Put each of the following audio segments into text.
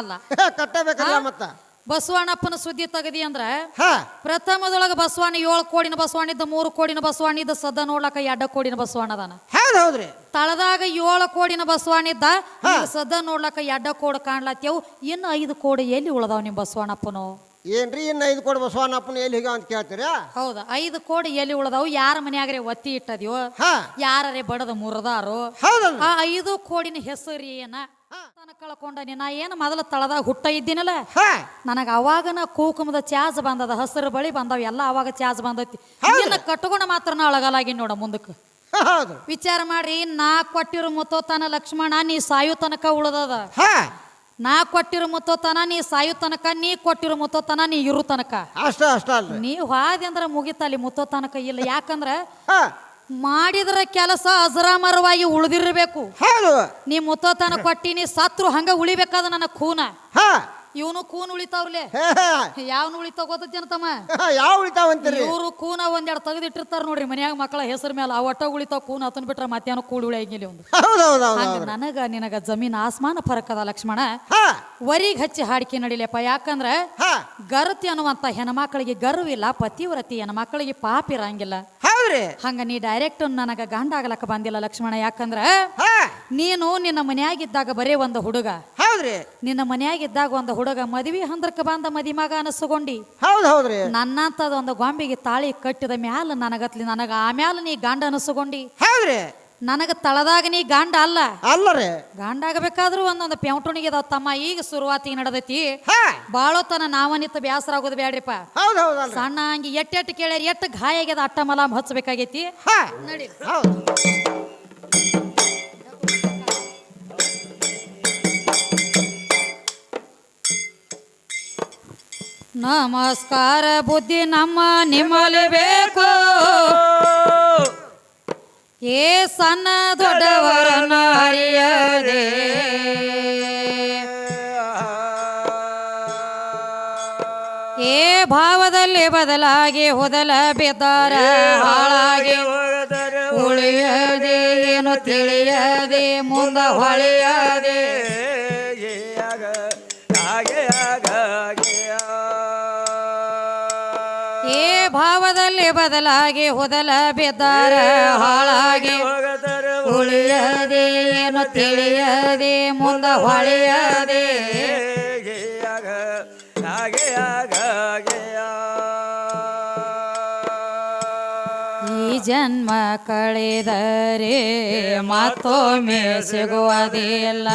ಅಲ್ಲ. ಕಟ್ಟಬೇಕಲ್ಲ ಮತ್ತ? ಬಸವಣ್ಣಪ್ಪನ ಸುದ್ದಿ ತೆಗದಿ ಅಂದ್ರ ಪ್ರಥಮದೊಳಗ ಬಸವಣ್ಣ ಏಳು ಕೋಡಿನ ಬಸವಣ್ಣ ಇದ್ದ ಮೂರು ಕೋಡಿನ ಬಸವಣ್ಣ ಇದ್ದ ಸದ ನೋಡ್ಲಕ್ಕ ಎಡ್ಡ ಕೋಡಿನ ಬಸವಣ್ಣ ಅದಾನ. ಹೌದ್ರಿ. ತಳದಾಗ ಏಳು ಕೋಡಿನ ಬಸವಣ್ಣ ಇದ್ದ ಸದ ನೋಡ್ಲಕ್ಕ ಎಡ್ಡ ಕೋಡ್ ಕಾಣ್ಲತ್ತೇವು. ಇನ್ನು ಐದು ಕೋಡಿ ಎಲ್ಲಿ ಉಳದಾವ್ ನಿಮ್ ಬಸವಣ್ಣಪ್ಪನು? ಏನ್ರಿ ಇನ್ನ ಐದು ಕೋಡಿ ಬಸವಣ್ಣಪ್ಪನ ಎಲ್ಲಿ ಹೀಗ ಅಂತ ಕೇಳ್ತೀರಾ? ಹೌದ ಐದು ಕೋಡಿ ಎಲ್ಲಿ ಉಳದಾವು? ಯಾರ ಮನ್ಯಾಗ್ರೆ ಒತ್ತಿ ಇಟ್ಟದ್ಯೋ? ಹಾ. ಯಾರೇ ಬಡದ ಮುರದಾರೋ? ಆ ಐದು ಕೋಡಿನ ಹೆಸರು ಏನ ತನ ಕಳ್ಕೊಂಡನಿ. ನಾ ಏನು ಮೊದಲ ತಳದಾಗ ಹುಟ್ಟ ಇದ್ದೀನಲ್ಲ? ನನಗ ಅವಾಗ ನಾ ಕೂಕುಮದ ಚಾಜ್ ಬಂದದ ಹಸಿರು ಬಳಿ ಬಂದವ ಎಲ್ಲ ಅವಾಗ ಚಾಜ್ ಬಂದೈತಿ. ಇನ್ನ ಮಾತ್ರ ನಾ ಅಳಗಲಾಗಿ ನೋಡ ಮುಂದಕ್ಕೆ. ವಿಚಾರ ಮಾಡ್ರಿ ನಾ ಕೊಟ್ಟಿರೋ ಮುತ್ತೋತನ ಲಕ್ಷ್ಮಣ ನೀ ಸಾಯು ತನಕ ಉಳದದ. ನಾ ಕೊಟ್ಟಿರೋ ಮುತ್ತೋತನ ನೀ ಸಾಯು ತನಕ ನೀ ಕೊಟ್ಟಿರೋ ಮುತ್ತೋತನ ನೀ ಇರು ತನಕ. ಅಷ್ಟ ಅಷ್ಟ ನೀ ಹಾದಿ ಅಂದ್ರ ಮುಗಿತಲ್ಲಿ ಮುತ್ತೋ ತನಕ ಇಲ್ಲ. ಯಾಕಂದ್ರ ಮಾಡಿದ್ರ ಕೆಲಸ ಅಜರಾಮರವಾಗಿ ಉಳಿದಿರಬೇಕು. ಹೌದು. ನೀ ಮುತ್ತತನ ಕೊಟ್ಟಿನಿ ಸತ್ರು ಹಂಗ ಉಳಿಬೇಕಾದ ನನ್ನ ಖೂನ. ಹಾ. ಇವನು ಕೂನ್ ಉಳಿತಾವ್ಲೆ. ಯಾವನು ಉಳಿತಾವ ಗೊತ್ತೈತಿ ತಮ್ಮ? ಯಾವ ಉಳಿತಾವಂತೀರಿ ಇವರು ಕೂನ ಒಂದೆರಡು ತೆಗೆದಿಟ್ಟಿರ್ತಾರ ನೋಡ್ರಿ ಮನ್ಯಾಗ ಮಕ್ಕಳ ಹೆಸರು ಮೇಲೆ ಆ ಒಟ್ಟ ಉಳಿತಾವ ಕೂನ ಅತನ್ ಬಿಟ್ರ ಮತ್ತೇನು ಕೂಡಿ ಉಳಿಯಾಗಿಲ್ಲ ಒಂದು ಹಂಗ ನನಗ ನಿನಗ ಜಮೀನ್ ಆಸ್ಮಾನ ಫರಕದ ಅದ ಲಕ್ಷ್ಮಣ. ವರಿಗ್ ಹಚ್ಚಿ ಹಾಡಿಕೆ ನಡಿಲಪ್ಪ ಯಾಕಂದ್ರ ಗರತಿ ಅನ್ನುವಂತ ಹೆಣ್ಮಕ್ಳಿಗೆ ಗರ್ವಿಲ್ಲ ಪತಿವ್ರತಿ ಹೆಣ್ಮಕ್ಳಿಗೆ ಪಾಪ ಇರಂಗಿಲ್ಲ. ಹೌದ್ರಿ ಹಂಗ ನೀ ಡೈರೆಕ್ಟ್ ನನಗ ಗಂಡ ಆಗ್ಲಕ್ಕ ಬಂದಿಲ್ಲ ಲಕ್ಷ್ಮಣ ಯಾಕಂದ್ರ ಹಾ. ನೀನು ನಿನ್ನ ಮನ್ಯಾಗಿದ್ದಾಗ ಬರೇ ಒಂದು ಹುಡುಗ. ಹೌದ್ರಿ. ನಿನ್ನ ಮನ್ಯಾಗಿದ್ದಾಗ ಒಂದು ಹುಡುಗ ಮದ್ವಿ ಹಂದ್ರಕ್ಕ ಬಂದ ಮದಿ ಮಗ ಅನಸ್ಕೊಂಡಿ. ಹೌದು ಹೌದ್ರಿ. ನನ್ನಂತದ ಒಂದು ಗೊಂಬೆಗೆ ತಾಳಿ ಕಟ್ಟಿದ ಮ್ಯಾಲ ನನಗತ್ಲಿ ನನಗ ಆಮ್ಯಾಲ ನೀ ಗಂಡ ಅನಸ್ಕೊಂಡಿ. ಹೌದ್ರಿ. ನನಗ ತಳದಾಗ ನೀ ಗಂಡ ಅಲ್ಲ. ಅಲ್ಲರಿ. ಗಂಡ ಆಗಬೇಕಾದ್ರೂ ಒಂದೊಂದು ಪೆಂಟುಣಿಗೆ ಅದಾವ ತಮ್ಮ ಈಗ ಶುರುವಾತಿ ನಡದೈತಿ. ಹಾ. ಬಾಳೋತನ ನಾವನಿತ್ತ ಬ್ಯಾಸರ ಆಗೋದು ಬ್ಯಾಡ್ರಿಪ್ಪ. ಹೌದು ಹೌದು ಅಲ್ರಿ. ಸಣ್ಣ ಹಂಗಿ ಎಟ್ ಎಟ್ ಕೇಳ್ಯಾರ ಎಟ್ಟು ಗಾಯ ಆಗ್ಯದ ಅಟ್ಟ ಮಲಾಮ್ ಹಚ್ಚಬೇಕಾಗೈತಿ. ಹಾ. ನಡಿ. ಹೌದು. ನಮಸ್ಕಾರ ಬುದ್ಧಿ ನಮ್ಮ ನಿಮ್ಮಲ್ಲಿ ಬೇಕು. ಏ ಸಣ್ಣ ದೊಡ್ಡವರನ ಹರಿಯದೆ ಏ ಭಾವದಲ್ಲಿ ಬದಲಾಗಿ ಹೊದಲ ಬಿದ್ದಾರ ಹಾಳಾಗಿ ಉಳಿಯದೆ ಏನು ತಿಳಿಯದೆ ಮುಂದ ಹೊಳೆಯದೆ. ಏ ಭಾವದಲ್ಲಿ ಬದಲಾಗಿ ಹೊದಲ ಬಿದ್ದಾರ ಹಾಳಾಗಿ ಉಳಿಯದೆ ಏನು ತಿಳಿಯದೆ ಮುಂದ ಹೊಳೆಯದೆ. ಈ ಜನ್ಮ ಕಳೆದರೆ ಮತ್ತೊಮ್ಮೆ ಸಿಗುವುದಿಲ್ಲ.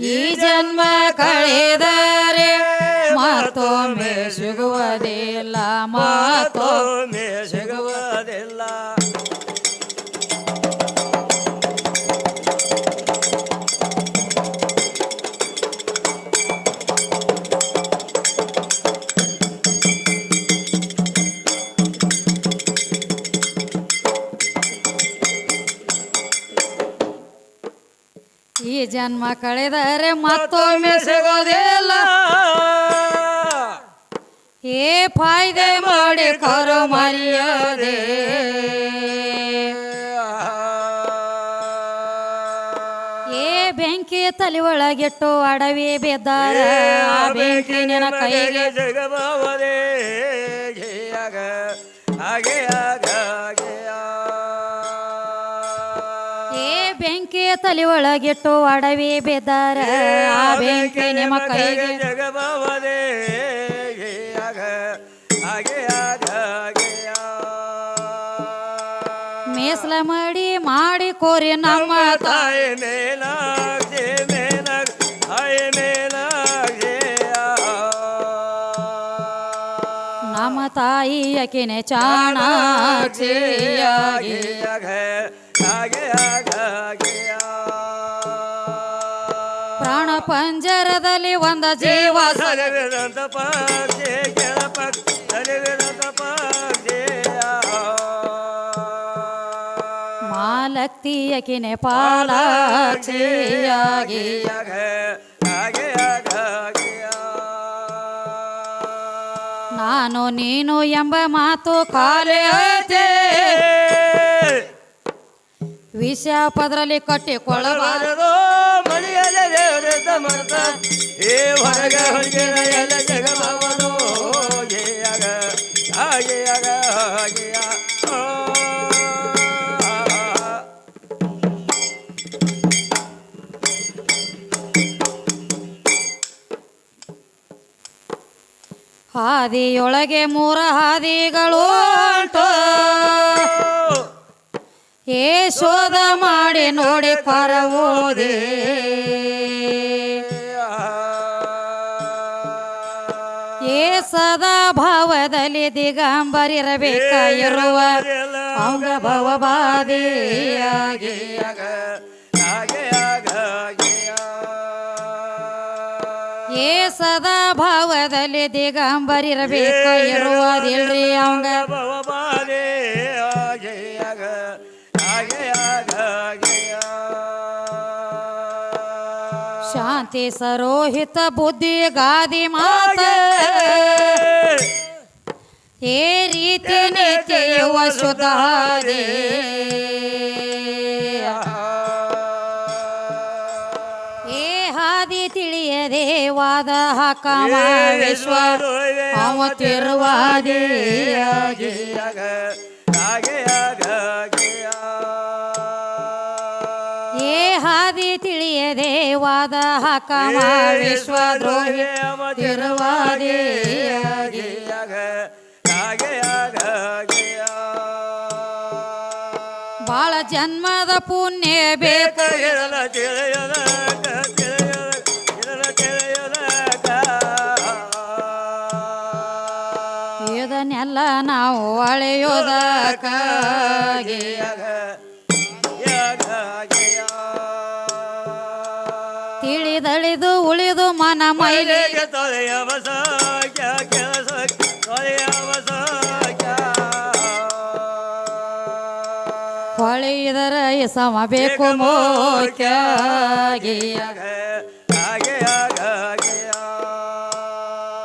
ಈ ಜನ್ಮ ಕಳೆದರೆ ಮತ್ತೊಮ್ಮೆ ಸಿಗುವುದಿಲ್ಲ ಮಾತೊಮ್ಮೆ ಸಿಗುವುದಿಲ್ಲ. ಈ ಜನ್ಮ ಕಳೆದರೆ ಮತ್ತೊಮ್ಮೆ ಸಿಗೋದಿಲ್ಲ ಏ ಫಾಯ್ದೆ ಮಾಡಿ ಕರು ಮರ್ಯಾದೆ. ಏ ಬೆಂಕಿ ತಲೆ ಒಳಗಿಟ್ಟು ಅಡವಿ ಬಿದ್ದಾರ. ಆ ಬೆಂಕಿ ನಿನ್ನ ಕೈಗೆ ಜಗಬಾವದೆ ಹಾಗೆ ಆಗ ಏ ಬೆಂಕಿ ತಲೆ ಒಳಗಿಟ್ಟು ಅಡವಿ ಬಿದ್ದಾರ. ಆ ಬೆಂಕಿ ನಿಮ್ಮ ಕೈಗೆ ಜಗಬಾವದೆ ಮೇಸ್ಲ ಮಾಡಿ ಮಾಡಿ ಕೋರಿ ನಮ್ಮ ತಾಯಿ ಮೇಲಾಗೆ ಮೇಲಾಗ ತಾಯಿ ಮೇಲಾಗೆ ನಮ್ಮ ತಾಯಿ ಅಕಿನೆ ಚಾಣಾಕ್ಷಿಯಾಗಿ ಪ್ರಾಣ ಪಂಜರದಲ್ಲಿ ಒಂದ ಜೀವ ಸ- ಮಾಲಕ್ತಿ ಅಕಿನೆ ಪಾಲಾಕ್ಷಿಯಾಗಿ ನಾನು ನೀನು ಎಂಬ ಮಾತು ಕಾಲೇ ಐತೆ ವಿಷ ಪದರಲ್ಲಿ ಕಟ್ಟಿಕೊಳ್ಳಬಾರದು. ಮಳೆಯಲೆ ದೇವರ ಸಮರ್ಥ ಏ, ಹೊರಗ ಹೊರಗಿನ ಹಾದಿಯೊಳಗೆ ಮೂರ ಹಾದಿಗಳು ಏ ಶೋಧ ಮಾಡಿ ನೋಡಿ ಪರವೋದೆ. ಏ ಸದಾ ಭಾವದಲ್ಲಿ ದಿಗಂಬರಿರಬೇಕ ಇರುವ ಅವಂಗ ಭವಬಾದಿಯಾಗಿ ಸದಾ ಭಾವದಲ್ಲಿ ದಿಗಂಬರಿರಬೇಕ. ಇರುವುದಿಲ್ರಿ ಅವಂಗ. ಶಾಂತಿ ಸರೋಹಿತ ಬುದ್ಧಿ ಗಾದಿ ಮಾತ. ಏ ರೀತಿ ನೀತಿಯುವ ಶುದ್ಧಾದಿ ಏ ಹಾದಿ ತಿಳಿಯದೆ ವಾದ ಹಾಕಮ ವಿಶ್ವ ಅವ ತಿರುವಾದಿಯಾಗಿ. ಏ ಹಾದಿ ತಿಳಿಯದೆ ವಾದ ಹಾಕಮ ವಿಶ್ವ ದ್ರೋಹಿ ತಿರುವಾದಿಯಾಗಿ ಬಾಳ ಜನ್ಮದ ಪುಣ್ಯ ಬೇಕು. ಇದನ್ನೆಲ್ಲ ನಾವು ಅಳೆಯೋದಕ್ಕಾಗಿ. ತಿಳಿದಳಿದು ಉಳಿದು ಮನ ಮೈಲಿ. ಹೊಳೆಯಿದರ ಸಮ ಬೇಕು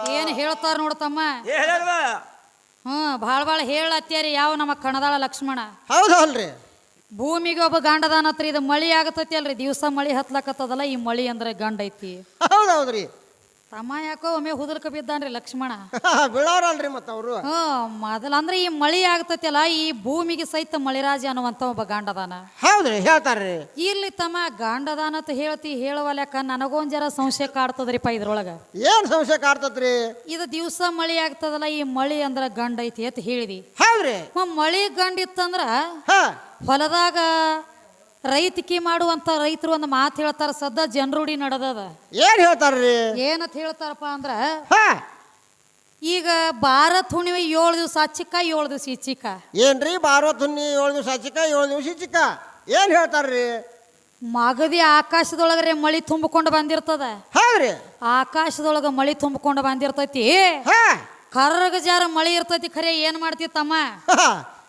ಏನ್ ಹೇಳ್ತಾರ ನೋಡ್ತಮ್ಮ ಹ್ಮ್ ಭಾಳ ಭಾಳ ಹೇಳತ್ತೇರಿ ಯಾವ ನಮ್ಮ ಕಣದಾಳ ಲಕ್ಷ್ಮಣ. ಹೌದಲ್ರಿ ಭೂಮಿಗೆ ಒಬ್ಬ ಗಂಡದಾನತ್ರಿ ಇದು ಮಳಿ ಆಗತೈತಿ ಅಲ್ರಿ ದಿವಸ ಮಳಿ ಹತ್ಲಕತ್ತದಲ್ಲ ಈ ಮಳಿ ಅಂದ್ರೆ ಗಂಡ ಐತಿ ಹೌದೌದ್ರಿ ತಮ್ಮ ಯಾಕೋ ಒಮ್ಮೆ ಹುದರ್ಕ ಬಿದ್ದಾನ್ರಿ ಲಕ್ಷ್ಮಣ? ಬೀಳೋರಲ್ರಿ ಮತ್ತ ಅವರು. ಹ್ಮ್ ಮೊದಲ ಅಂದ್ರೆ ಈ ಮಳಿ ಆಗ್ತೈತಲ್ಲ ಈ ಭೂಮಿಗೆ ಸಹಿತ ಮಳಿರಾಜ ಅನ್ನುವಂತ ಒಬ್ಬ ಗಾಂಡದಾನ. ಹೌದ್ರಿ ಹೇಳ್ತಾರ್ರಿ. ಇಲ್ಲಿ ತಮ್ಮ ಗಾಂಡದಾನ ಅಂತ ಹೇಳ್ತಿ ಹೇಳುವಲ್ಯಾಕ ನನಗೊಂದ್ ಜರ ಸಂಶಯ ಕಾಡ್ತದ್ರಿಪ್ಪ ಇದ್ರೊಳಗ. ಏನ್ ಸಂಶಯ ಕಾಡ್ತದ್ರಿ? ಇದು ದಿವಸ ಮಳಿ ಆಗ್ತದಲ್ಲ ಈ ಮಳಿ ಅಂದ್ರ ಗಂಡ ಐತಿ ಅಂತ ಹೇಳಿದಿ. ಹೌದ್ರಿ. ಮಳಿ ಗಂಡ ಇತ್ತಂದ್ರ ಹಾ. ಹೊಲದಾಗ ರೈತಿಕಿ ಮಾಡುವಂತ ರೈತರು ಒಂದು ಮಾತು ಹೇಳ್ತಾರ ಸದ್ದ ಜನರುಡಿ ನಡೆದದ. ಏನ್ ಹೇಳ್ತಾರ್ರಿ? ಏನತ್ ಹೇಳ್ತಾರಪ್ಪ ಅಂದ್ರ ಹಾ. ಈಗ ಭಾರತ್ ಹುಣ್ಣಿಮೆ ಏಳು ದಿವಸ ಚಿಕ್ಕ ಏಳು ದಿವಸ ಚಿಕ್ಕ ಏನ್ರಿ ಭಾರತ ಹುಣ್ಣಿ ಏಳು ದಿವಸ ಚಿಕ್ಕ ಏಳು ದಿವಸ ಚಿಕ್ಕ ಏನ್ ಹೇಳ್ತಾರ್ರಿ? ಮಗದಿ ಆಕಾಶದೊಳಗ್ರೆ ಮಳಿ ತುಂಬಿಕೊಂಡು ಬಂದಿರ್ತದ. ಹೌದ್ರಿ. ಆಕಾಶದೊಳಗ ಮಳಿ ತುಂಬಿಕೊಂಡು ಬಂದಿರ್ತೈತಿ. ಹಾ. ಕರ್ರಗ ಜಾರ ಮಳಿ ಇರ್ತೈತಿ ಖರೆ ಏನ್ ಮಾಡ್ತಿ ತಮ್ಮ.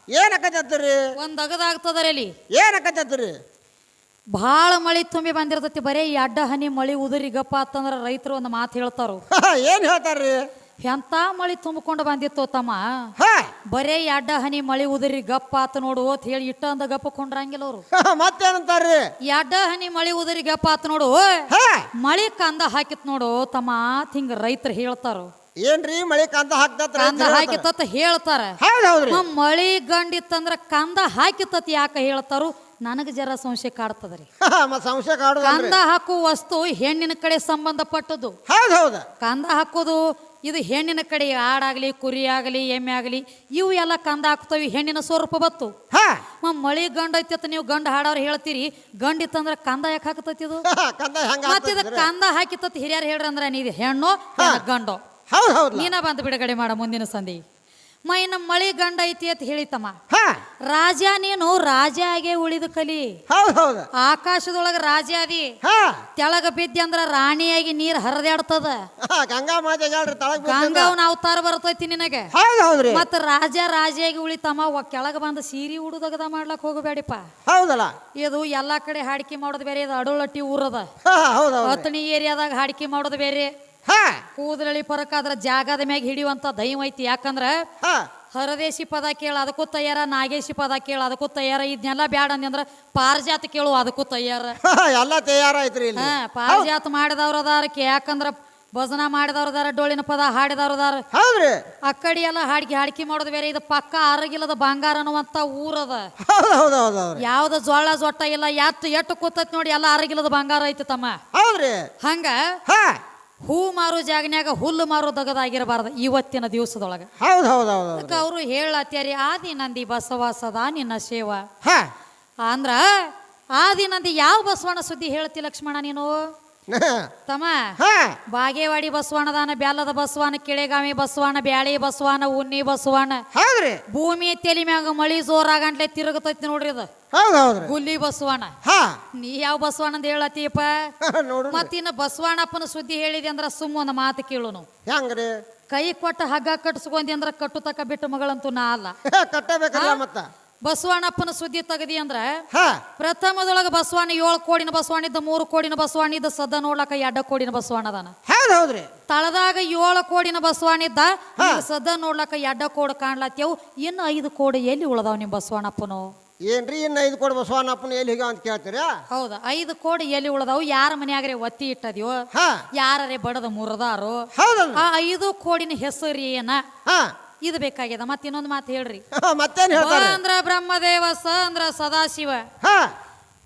ಏನ್ ಅಕ್ಕತ್ತತ್ರಿ ಒಂದ್ ಅಗದಾಗ್ತದರಿ ಅಲ್ಲಿ ಏನ್ ಭಾಳ ಮಳಿ ತುಂಬಿ ಬಂದಿರ್ತೈತಿ ಬರೀ ಅಡ್ಡ ಹನಿ ಮಳಿ ಉದುರಿ ಗಪ್ಪ ಅಂತಂದ್ರ ರೈತರು ಒಂದು ಮಾತು ಹೇಳ್ತಾರು. ಏನ್ ಹೇಳ್ತಾರ್ರಿ? ಎಂತ ಮಳಿ ತುಂಬಿಕೊಂಡು ಬಂದಿತ್ತು ತಮ್ಮ? ಹಾ. ಬರೇ ಅಡ್ಡ ಹನಿ ಮಳಿ ಉದುರಿ ಗಪ್ಪ ಆತ ನೋಡು ಅಂತ ಹೇಳಿ ಇಟ್ಟ ಅಂದ ಗಪ್ಪ ಕೊಂಡ್ರಂಗಿಲ್ಲ ಅವರು. ಮತ್ತೇನಂತಾರ್ರಿ? ಈ ಎಡ್ಡ ಹನಿ ಮಳಿ ಉದುರಿ ಗಪ್ಪ ಆತ ನೋಡು ಹಾ. ಮಳಿ ಕಂದ ಹಾಕಿತ್ ನೋಡು ತಮ್ಮ ಹಿಂಗ ರೈತರು ಹೇಳ್ತಾರು. ಏನ್ರಿ ಮಳಿ ಕಂದ ಹಾಕಿತ್ತ ಹೇಳ್ತಾರ. ಹೌದ್ ಹೌದ್ರಿ. ಮ ಮಳಿ ಗಂಡಿತ್ತಂದ್ರ ಕಂದ ಹಾಕಿತತ್ ಯಾಕ ಹೇಳ್ತಾರು? ನನಗ ಜರ ಸಂಶಯ ಕಾಡ್ತದ್ರಿ. ಸಂಶಯ ಕಾಡುದಲ್ರಿ ಕಂದ ಹಾಕುವ ವಸ್ತು ಹೆಣ್ಣಿನ ಕಡೆ ಸಂಬಂಧಪಟ್ಟದ್ದು. ಹೌದ್ ಹೌದ. ಕಂದ ಹಾಕೋದು ಇದು ಹೆಣ್ಣಿನ ಕಡೆ ಆಡಾಗ್ಲಿ ಕುರಿ ಆಗಲಿ ಎಮ್ಮೆ ಆಗಲಿ ಇವು ಎಲ್ಲ ಕಂದ ಹಾಕ್ತವಿ ಹೆಣ್ಣಿನ ಸ್ವರೂಪ ಬತ್ತು. ಹಾ. ಮ ಮಳಿ ಗಂಡ ಐತಿ ನೀವು ಗಂಡ ಹಾಡೋರು ಹೇಳ್ತೀರಿ ಗಂಡ ಇತ್ತಂದ್ರ ಕಂದ ಯಾಕೆ ಹಾಕತೈತಿ ಇದು? ಕಂದ ಹೆಂಗ ಮತ್ತಿದ ಹಾಕ್ತತ್ರಿ? ಕಂದ ಹಾಕಿತತ್ ಹಿರಿಯರು ಹೇಳ್ರಿ ಅಂದ್ರ ನೀದು ಹೆಣ್ಣು ಗಂಡು. ಹೌದ್ ಹೌದು ನೀನ ಬಂದು ಬಿಡುಗಡೆ ಮಾಡ ಮುಂದಿನ ಸಂಧಿ. ಮ ಇನ್ನ ಮಳಿ ಗಂಡ ಐತಿ ಅಂತ ಹೇಳಿತಮ್ಮ ಹಾ. ರಾಜ ನೀನು ರಾಜ ಆಗೇ ಉಳಿದು ಕಲಿ. ಹೌದ್ ಹೌದ. ಆಕಾಶದೊಳಗ ರಾಜ ಅದಿ ಹಾ. ತೆಳಗ ಬಿದ್ದಿ ಅಂದ್ರ ರಾಣಿಯಾಗಿ ನೀರ್ ಹರಿದಾಡ್ತದ. ಹಾ, ಗಂಗಾ ಮಾತೆ ಹೇಳ್ರಿ ತಳಗ್ ಬಿದ್ದಿದ್ದ. ಗಂಗಾವನ ಅವತಾರ ಬರ್ತೈತಿ ನಿನಗೆ. ಹೌದು ಹೌದ್ರಿ ಮತ್ತ ರಾಜ ರಾಜಿಯಾಗಿ ಉಳಿತಮ್ಮ ಒ- ಕೆಳಗ ಬಂದ ಸೀರಿ ಉಡುದಗದ ಮಾಡ್ಲಕ್ ಹೋಗಬೇಡಿಪ್ಪ. ಹೌದಲ್ಲ ಇದು ಎಲ್ಲಾ ಕಡೆ ಹಾಡಿಕೆ ಮಾಡೋದು ಬೇರೆ ಇದು ಅಡೋಳಟ್ಟಿ ಊರದ. ಹಾ ಹೌದ್ ಹೌದ್ರಿ ಹತ್ತಣಿ ಏರಿಯಾದಾಗ ಹಾಡಿಕೆ ಮಾಡೋದು ಬೇರೆ. ಹಾ. ಕೂದಲಳಿ ಪರಕಾದ್ರ ಜಾಗದ ಮ್ಯಾಗ ಹಿಡಿಯುವಂತ ದೈವ ಐತಿ. ಯಾಕಂದ್ರ ಹಾ. ಹರದೇಶಿ ಪದ ಕೇಳ ಅದಕ್ಕೂ ತಯಾರ. ನಾಗೇಶಿ ಪದ ಕೇಳ ಅದಕ್ಕೂ ತಯಾರ. ಇದನ್ನೆಲ್ಲ ಬ್ಯಾಡ ಅಂದ್ರ ಪಾರಿಜಾತ ಕೇಳು ಅದಕ್ಕೂ ತಯಾರ. ಎಲ್ಲ ತಯಾರಾಯ್ತ್ರಿ ಇಲ್ಲಿ. ಹಾ ಪಾರಿಜಾತ ಮಾಡಿದವ್ರ ಅದಾರ ಯಾಕಂದ್ರ ಭಜನ ಮಾಡಿದವ್ರದಾರ ಡೋಳಿನ ಡೊಳ್ಳಿನ ಪದ ಹಾಡಿದವ್ರದಾರ ಹೌದ್ರಿ. ಆ ಕಡೆ ಎಲ್ಲ ಹಾಡಿಗೆ ಹಾಡಿಕೆ ಮಾಡೋದು ಬೇರೆ. ಇದು ಪಕ್ಕ ಅರಗಿಲ್ಲದ ಬಂಗಾರ ಅನ್ನುವಂತ ಊರದ. ಹೌದು ಹೌದು ಹೌದು ಹೌದ್ರಿ. ಯಾವ್ದು ಜೋಳ ಜೊಟ್ಟ ಇಲ್ಲ ಎತ್ತು ಎಟ್ಟು ಕೂತತ್ ನೋಡಿ ಎಲ್ಲ ಅರಗಿಲ್ಲದ ಬಂಗಾರ ಐತಿ ತಮ್ಮ. ಹೌದ್ರಿ. ಹಂಗ ಹಾ. ಹೂ ಮಾರು ಜಾಗನ್ಯಾಗ ಹುಲ್ಲು ಮಾರೋ ದಗದಾಗಿರಬಾರ್ದು ಇವತ್ತಿನ ದಿವಸದೊಳಗ. ಹೌದು ಹೌದು ಹೌದು ಹೌದು. ಅದಕ್ಕೆ ಅವರು ಹೇಳತ್ಯಾರಿ ಆದಿ ನಂದಿ ಬಸವ ಸದಾ ನಿನ್ನ ಸೇವ. ಹಾ. ಅಂದ್ರ ಆದಿ ನಂದಿ ಯಾವ ಬಸವಣ್ಣ ಸುದ್ದಿ ಹೇಳ್ತಿ ಲಕ್ಷ್ಮಣ ನೀನು? ತಮ್ಮ ಬಾಗೇವಾಡಿ ಬಸವಣ್ಣದಾನ ಬ್ಯಾಲದ ಬಸವಣ್ಣ ಕೆಳೆಗಾಮಿ ಬಸವಣ್ಣ ಬ್ಯಾಳಿ ಬಸವಣ್ಣ ಉನ್ನಿ ಬಸವಣ್ಣ. ಹೌದ್ರಿ. ಭೂಮಿ ತೆಲಿ ಮ್ಯಾಗ ಮಳಿ ಜೋರಾಗಂಟ್ಲೆ ತಿರುಗತೈತಿ ನೋಡ್ರಿ ಅದು ಗುಲ್ಲಿ ಬಸವಣ್ಣ. ನೀ ಯಾವ ಬಸವಣ್ಣ ಅಂತ ಹೇಳತ್ತೀಪ ಮತ್ತಿನ್ನ ಬಸವಣ್ಣಪ್ಪನ ಸುದ್ದಿ ಹೇಳಿದೆ ಅಂದ್ರ ಸುಮ್ಮ ಒಂದು ಮಾತು ಕೇಳುನು ಹೆಂಗ್ರಿ? ಕೈ ಕೊಟ್ಟ ಹಗ್ಗ ಕಟ್ಸ್ಕೊಂಡಿ ಅಂದ್ರ ಕಟ್ಟು ತಕ್ಕ ಬಿಟ್ಟು ಮಗಳಂತೂ ನಾ ಅಲ್ಲ. ಕಟ್ಟಬೇಕಲ್ಲ ಮತ್ತ? ಬಸವಣ್ಣಪ್ಪನ ಸುದ್ದಿ ತೆಗದಿ ಅಂದ್ರ ಹಾ. ಪ್ರಥಮದೊಳಗ ಬಸವಣ್ಣ ಏಳು ಕೋಡಿನ ಬಸವಣ್ಣ ಇದ್ದ ಮೂರು ಕೋಡಿನ ಬಸವಣ್ಣ ಇದ್ದ ಸದ್ದ ನೋಡ್ಲಕ್ಕ ಎಡ್ಡ ಕೋಡಿನ ಬಸವಣ್ಣ ಅದಾನ. ಹೌದು ಹೌದ್ರಿ. ತಳದಾಗ ಏಳು ಕೋಡಿನ ಬಸವಣ್ಣ ಇದ್ದ ಈಗ ಸದ್ದ ನೋಡ್ಲಕ್ಕ ಕೋಡ್ ಕಾಣ್ಲತ್ತೇವು ಇನ್ನು ಐದು ಕೋಡಿ ಎಲ್ಲಿ ಉಳದಾವ್ ನಿಮ್ ಬಸವಣ್ಣಪ್ಪನು? ಏನ್ರಿ ಇನ್ನು ಐದು ಕೋಡಿ ಬಸವಣ್ಣಪ್ಪನ ಎಲ್ಲಿ ಹೀಗ ಅಂತ ಕೇಳ್ತೀರ? ಹೌದ ಐದು ಕೋಡಿ ಎಲ್ಲಿ ಉಳದಾವು ಯಾರ ಮನ್ಯಾಗ್ರೆ ಒತ್ತಿ ಇಟ್ಟದ್ಯೋ ಹಾ. ಯಾರೇ ಬಡದ ಮುರದಾರು ಹೌದಲ್ರಿ. ಆ ಐದು ಕೋಡಿನ ಹೆಸರು ಏನ ಹಾ. ಇದು ಬೇಕಾಗ್ಯದ. ಮತ್ತ ಇನ್ನೊಂದು ಮಾತು ಹೇಳ್ರಿ. ಮತ್ತೇನ್ ಬ ಹೇಳ್ತಾರೆ ಅಂದ್ರ ಬ್ರಹ್ಮದೇವ ಸ ಅಂದ್ರ ಸದಾಶಿವ. ಹಾ.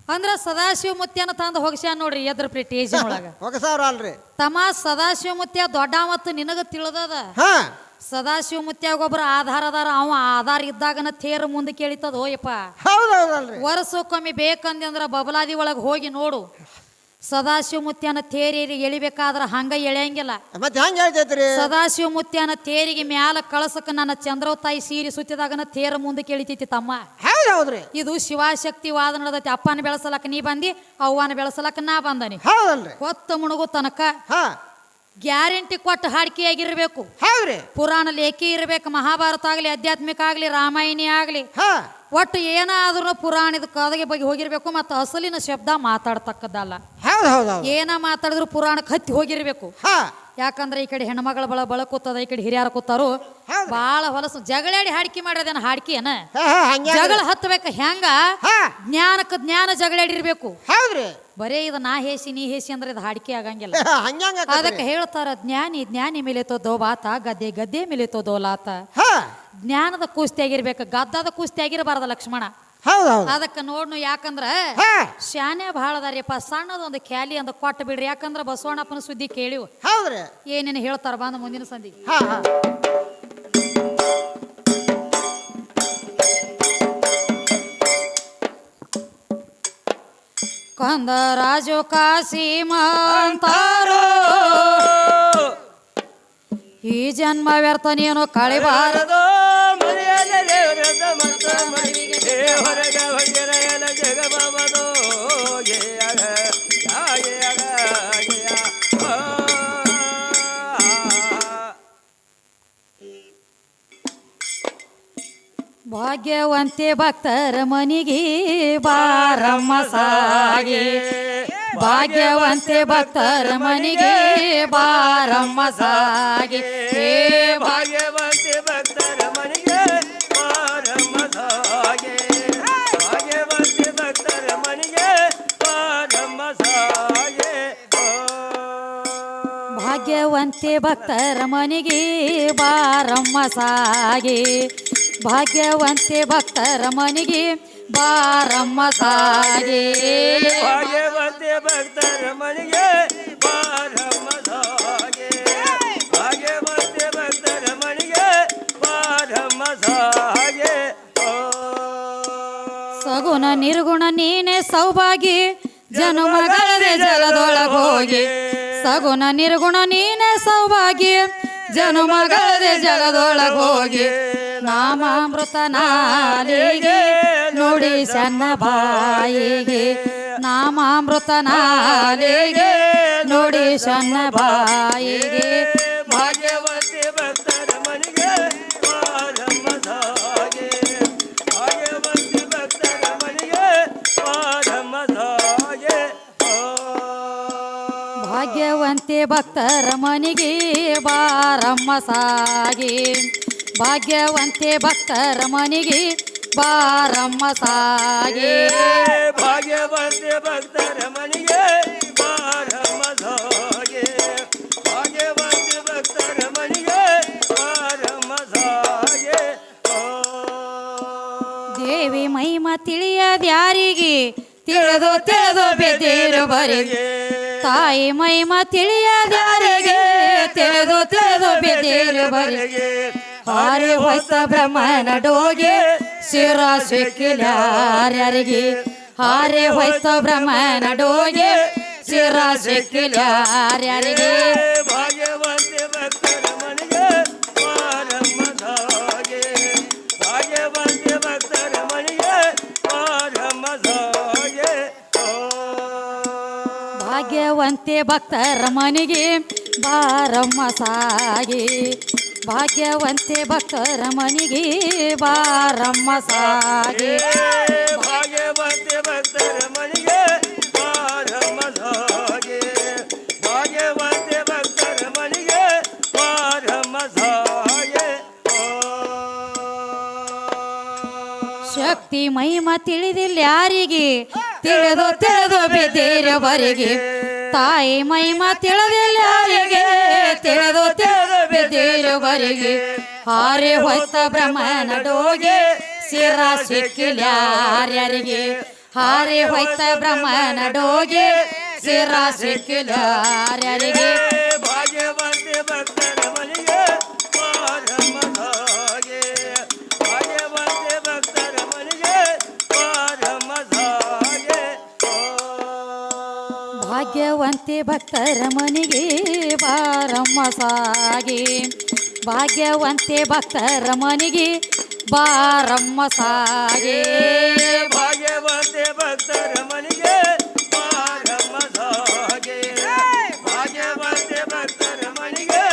ಅಂದ್ರ ಸದಾಶಿವ ಮುತ್ಯನ ತಂದು ಹೋಗ್ಸ್ಯಾನ ನೋಡ್ರಿ ಎದ್ರ ಒಗಸಾವ್ರ ಅಲ್ರಿ. ತಮ್ಮ ಸದಾಶಿವ ಮುತ್ಯ ದೊಡ್ಡ ಮತ್ತು ನಿನಗ ತಿಳಿದದ? ಹಾ. ಸದಾಶಿವ ಮುತ್ಯಾಗ ಒಬ್ರ ಆಧಾರ ಅದಾರ ಅವ ಆಧಾರ ಇದ್ದಾಗನ ತೇರ್ ಮುಂದೆ ಕೇಳಿತದ ಹೋಯಪ್ಪ ಹೌದು ಬೇಕಂದ್ರ ವರ್ಷಕ್ಕೊಮ್ಮೆ ಬಬಲಾದಿ ಒಳಗೆ ಹೋಗಿ ನೋಡು. ಸದಾಶಿವ ಮುತ್ಯನ ತೇರಿ ಎಳಿಬೇಕಾದ್ರ ಹಂಗ ಎಳೆಯಂಗಿಲ್ಲ. ಮತ್ತೆ ಹೆಂಗ್ ಹೇಳ್ತೈತ್ರಿ? ಸದಾಶಿವ ಮುತ್ಯನ ತೇರಿಗೆ ಮ್ಯಾಲ ಕಳಸಕ್ಕ ನನ್ನ ಚಂದ್ರವ ತಾಯಿ ಸೀರೆ ಸುತ್ತಿದಾಗನ ತೇರ ಮುಂದೆ ಕೇಳಿತೈತಿ ತಮ್ಮ. ಹೌದು ಹೌದ್ರಿ. ಇದು ಶಿವಶಕ್ತಿ ವಾದ ನಡೆದೈತಿ ಅಪ್ಪನ ಬೆಳೆಸಲಕ್ಕ ನೀ ಬಂದಿ ಅವ್ವನ ಬೆಳಸಲಕ್ಕ ನಾ ಬಂದನಿ. ಹೌದಲ್ರಿ. ಹೊತ್ತ ಮುಣಗು ತನಕ ಹಾ. ಗ್ಯಾರಂಟಿ ಕೊಟ್ಟು ಹಾಡಿಕೆಯಾಗಿರ್ಬೇಕು. ಹೌದ್ರಿ. ಪುರಾಣ ಲೇಖಿ ಇರ್ಬೇಕು ಮಹಾಭಾರತ ಆಗಲಿ ಆಧ್ಯಾತ್ಮಿಕ ಆಗಲಿ ರಾಮಾಯಣಿ ಆಗಲಿ. ಹಾ. ಒಟ್ಟು ಏನಾದ್ರೂ ಪುರಾಣದ ಕದಗೆ ಬಗ್ಗೆ ಹೋಗಿರ್ಬೇಕು ಮತ್ತು ಅಸಲಿನ ಶಬ್ದ ಮಾತಾಡ್ತಕ್ಕದ್ದಲ್ಲ. ಏನ ಮಾತಾಡಿದ್ರು ಪುರಾಣಕ್ಕೆ ಹತ್ತಿ ಹೋಗಿರ್ಬೇಕು. ಹಾ. ಯಾಕಂದ್ರೆ ಈ ಕಡೆ ಹೆಣ್ಮಗಳ ಬಳ ಬಳ ಕೂತದ ಈ ಕಡೆ ಹಿರಿಯರ ಕೂತಾರು. ಹೌದ್ರಿ. ಬಾಳ ಹೊಲಸು ಜಗಳಾಡಿ ಹಾಡ್ಕಿ ಮಾಡ್ಯದೇನ ಹಾಡ್ಕಿ ಏನ? ಹಾ ಹಾ ಹಂಗೆ ಜಗಳ ಹತ್ತಬೇಕ ಹೆಂಗ? ಹಾ. ಜ್ಞಾನಕ್ಕೆ ಜ್ಞಾನ ಜಗಳಾಡಿರ್ಬೇಕು ಹೌದ್ರಿ. ಬರೇ ಇದು ನಾ ಹೇಸಿ ನೀ ಹೇಸಿ ಅಂದ್ರೆ ಇದು ಹಾಡಿಕೆ ಆಗಂಗಿಲ್ಲ. ಹಂಗ್ಯಾಂಗ ಅದಕ್ಕೆ ಹೇಳ್ತಾರ ಜ್ಞಾನಿ ಜ್ಞಾನಿ ಮೇಲೆ ದೋಬಾತ ಗದ್ದೆ ಗದ್ದೆ ಮೇಲೆ ದೋಲಾತ ಹಾ. ಜ್ಞಾನದ ಕುಸ್ತಿ ಆಗಿರ್ಬೇಕು ಗದ್ದದ ಕುಸ್ತಿ ಆಗಿರಬಾರದ ಲಕ್ಷ್ಮಣ. ಹೌದು ಹೌದು ಅದಕ್ಕೆ ನೋಡ್ನು ಯಾಕಂದ್ರ ಹಾ. ಶಾನೆ ಭಾಳ ಅದಾರಿಪ್ಪ ಸಣ್ಣದೊಂದು ಕ್ಯಾಲಿ ಅಂದ ಕೊಟ್ಟ ಬಿಡ್ರಿ. ಯಾಕಂದ್ರ ಬಸವಣ್ಣಪ್ಪನ ಸುದ್ದಿ ಕೇಳಿವು. ಹೌದ್ರಿ. ಏನೇನು ಹೇಳ್ತಾರ ಬಂದ ಮುಂದಿನ ಸಂದಿ ಹಾ ಹಾ. ಕಂದ ರಾಜು ಕಾಶಿ ಮಂತಾರೋ ಈ ಜನ್ಮ ವ್ಯರ್ಥ ನೀನು ಭಾಗ್ಯವಂತೆ ಭಕ್ತರ ಮನಿಗೆ ಬಾರಮ್ಮ ಸಾಗಿ. ಭಾಗ್ಯವಂತೆ ಭಕ್ತರ ಮನಿಗೆ ಬಾರಮ್ಮ ಸಾಗಿ. ಹೇ ಭಾಗ್ಯ ಭಾಗ್ಯವಂತೆ ಭಕ್ತರ ಮನಿಗೆ ಬಾರಮ್ಮ ಸಾಗಿ. ಭಾಗ್ಯವಂತೆ ಭಕ್ತರ ಮನಿಗೆ ಬಾರಮ್ಮ ಸಾಗಿ. ಭಾಗ್ಯವಂತೆ ಭಕ್ತರ ಮನಿಗೆ ಬಾರಮ್ಮ ಸಾಗೆ. ಭಾಗ್ಯವಂತೆ ಭಕ್ತರ ಮನೆಗೆ ಬಾರಮ್ಮ ಸಾಗೆ. ಭಾಗ್ಯವಂತೆ ಭಕ್ತರ ಮನೆಗೆ ಬಾರಮ್ಮ ಸಾಗೆ. ಭಾಗ್ಯವಂತೆ ಭಕ್ತರ ಮನೆಗೆ ಬಾರಮ್ಮ ಸಾಗೆ. ಸಗುಣ ನಿರ್ಗುಣ ನೀನೆ ಸೌಭಾಗಿ ಜನುಮಗಳದೆ ಜಲದೊಳಗೋಗಿ ಸಗುಣ ನಿರ್ಗುಣ ನೀನೆ ಸೌಭಾಗಿ ಜನುಮಗಳದೆ ಜಲದೊಳಗ ಹೋಗಿ ನೋಡಿ ಸಣ್ಣ ಬಾಯಿಗೆ. ನಾಮಾಮೃತನಾಲಿಗೆ ನೋಡಿ ಸಣ್ಣ ಬಾಯಿಗೆ. ಭಾಗ್ಯವಂತೆ ಭಕ್ತರ ಮನೆಗೆ ಪಾರಮ್ಮ ಸಾಗೆ ಭಾಗ್ಯವಂತೆ ಭಕ್ತರ ಮನೆಗೆ. ಭಾಗ್ಯವಂತೆ ಭಾಗ್ಯವಂತೆ ಭಕ್ತರ ಮನೆಗೆ ಬಾರಮ್ಮ ಸಾಗಿ. ಭಾಗ್ಯವಂತೆ ಭಕ್ತರ ಮನೆಗೆ ಬಾರಮ್ಮ ಸಾಗಿ. ಭಾಗ್ಯವಂತೆ ಭಕ್ತರ ಮನೆಗೆ ಬಾರಮ್ಮ ಸಾಗೆ. ಭಾಗ್ಯವಂತೆ ಭಕ್ತರ ಮನೆಗೆ ಬಾರಮ್ಮ ಸಾಗೆ. ಓ. ದೇವಿ ಮಹಿಮ ತಿಳಿಯದ್ಯಾರಿಗೆ ತಿಳಿದು ತಿಳಿದು ಬೆದೇರು ಬರಿಗೆ. ತಾಯಿ ಮಹಿಮ ತಿಳಿಯದ್ಯಾರಿಗೆ ತಿಳಿದು ತಿಳಿದು ಬೆದೇರು ಬರಿಗೆ. ಹಾರಿ ಹೊಸ ಬ್ರಹ್ಮನ ಡೋಗೆ ಶಿರ ಸಿಕ್ಕಿಲ್ಯಾರ್ಯಾರಿಗೆ ಹಾರಿ ಹೊಸ ಬ್ರಹ್ಮನ ಡೋಗೆ ಶಿರ ಸಿಕ್ಕಿಲ್ಯಾರ್ಯಾರಿಗೆ ಭಾಗ್ಯವಂತೆ ಭಕ್ತರ ಮನೆಗೆ ಬಾರಮ್ಮ ಸಾಗೆ. ಭಾಗ್ಯವಂತೆ ಭಕ್ತರ ಮನಿಗೆ ಬಾರಮ್ಮ ಸಾಗೆ. ಭಾಗ್ಯವಂತೆ ಭಕ್ತರ ಮನಿಗೆ ಬಾರಮ್ಮ ಸಾಗಿ. ಭಾಗ್ಯವಂತೆ ಭಕ್ತರ ಮನಿಗೆ ಬಾರಮ್ಮ ಸಾಗಿ. ಶಕ್ತಿ ಮಹಿಮ ತಿಳಿದಿಲ್ಲ ಯಾರಿಗೆ? ತಿಳಿದು ತಿಳಿದು ಬೆದೇರವರಿಗೆ ತಾಯಿ ಮಹಿಮ ತಿಳಿದಿಲ್ಲ ಯಾರಿಗೆ? ತಿಳಿದು ತಿಳಿದು ಬೆದೇರವರಿಗೆ ಹಾರೆ ಹೊತ್ತ ಬ್ರಹ್ಮನ ಡೋಗೆ ಶಿರ ಸಿಕ್ಕಿಲ್ಲ ಹಾರಿ ಹೊತ್ತ ಬ್ರಹ್ಮನ ಡೋಗೆ ಶಿರ ಸಿಕ್ಕಿಲ್ಲ ಭಾಗ್ಯವಂತೆ ಭಕ್ತರ ಮನೆಗೆ ಬಾರಮ್ಮ ಸಾಗಿ. ಭಾಗ್ಯವಂತೆ ಭಕ್ತರ ಮನೆಗೆ ಬಾರಮ್ಮ ಸಾಗಿ. ಭಾಗ್ಯವಂತೆ ಭಕ್ತರ ಮನೆಗೆ ಬಾರಮ್ಮ ಸಾಗೆ. ಭಾಗ್ಯವಂತೆ ಭಕ್ತರ ಮನೆಗೆ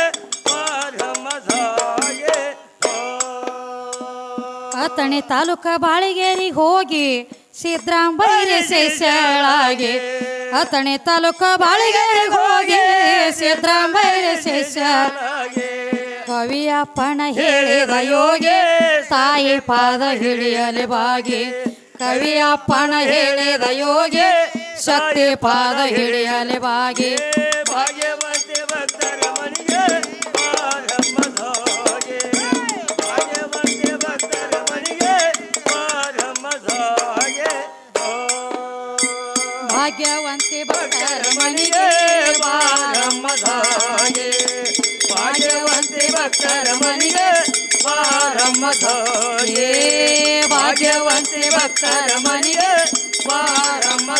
ಬಾರಮ್ಮ ಸಾಗೆ. ತಾಲೂಕ ಬಾಳಿಗೇರಿ ಹೋಗಿ ಸಿದ್ರಾಂಬೈರಿ ಶಿಷ್ಯಳಾಗಿ ಅತಣಿ ತಾಲೂಕ ಬಾಳಿಗೆ ಹೋಗಿ ಸಿದ್ರಾಂಬೈರಿ ಕವಿಯ ಪಣ ಹೇಳಿದ ಯೋಗಿ ತಾಯಿ ಪಾದ ಹಿಡಿಯಲಿ ಬಾಗಿ. ಕವಿಯಪ್ಪಣ ಹೇಳಿದ ಯೋಗಿ ಶಕ್ತಿ ಪಾದ ಹಿಡಿಯಲಿ ಬಾಗಿ. ಭಾಗ್ಯವಂತೆ ಭಕ್ತರ ಮನೆಗೆ ಬಾರಮ್ಮ ಸಾಗೆ ಭಾಗ್ಯವಂತೆ ಭಕ್ತರ ಮನೆಗೆ ಬಾರಮ್ಮ ಸಾಗೆ ಭಾಗ್ಯವಂತೆ ಭಾಗ್ಯವಂತೆ ಭಕ್ತರ ಮನೆಗೆ ಬಾರಮ್ಮ ಸಾಗೆ ಭಾಗ್ಯವಂತೆ ಭಕ್ತರ ಮನೆಗೆ ಬಾರಮ್ಮ ಸಾಗೆ